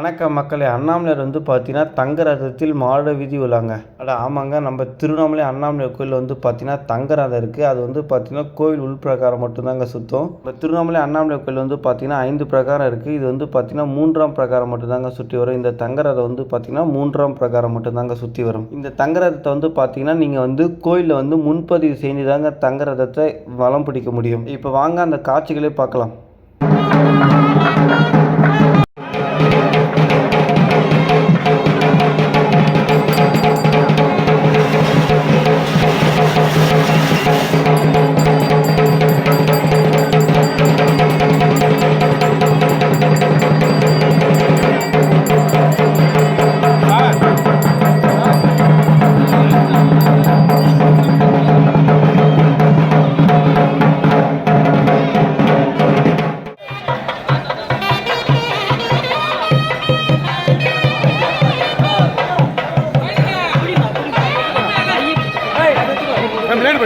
வணக்கம் மக்களே அண்ணாமலையார் வந்து பார்த்தீங்கன்னா தங்க ரதத்தில் மாட விதி உள்ளாங்க. அட ஆமாங்க. நம்ம திருவண்ணாமலை அண்ணாமலையார் கோயில் வந்து பார்த்தீங்கன்னா தங்க ரதம் இருக்குது அது வந்து பார்த்தீங்கன்னா கோவில் உள்பிரகாரம் மட்டும்தாங்க சுற்றும் நம்ம திருவண்ணாமலை அண்ணாமலையார் கோயில் வந்து பார்த்தீங்கன்னா ஐந்து பிரகாரம் இருக்குது இது வந்து பார்த்தீங்கன்னா மூன்றாம் பிரகாரம் மட்டும்தாங்க சுற்றி வரும். இந்த தங்க ரதம் வந்து பார்த்தீங்கன்னா மூன்றாம் பிரகாரம் மட்டும்தாங்க சுற்றி வரும். இந்த தங்க ரதத்தை வந்து பார்த்தீங்கன்னா நீங்கள் வந்து கோயிலில் வந்து முன்பதிவு செய்து தாங்க தங்க ரதத்தை வளம் பிடிக்க முடியும். இப்போ வாங்க அந்த காட்சிகளே பார்க்கலாம்.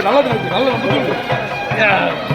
நல்லது நல்லது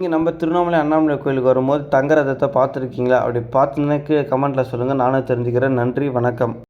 நீங்கள் நம்ம திருவண்ணாமலை அண்ணாமலை கோயிலுக்கு வரும்போது தங்க ரதத்தை பார்த்துருக்கீங்களா? அப்படி பார்த்துருந்தா கீழே கமெண்ட்டில் சொல்லுங்கள் நானும் தெரிஞ்சுக்கிறேன். நன்றி வணக்கம்.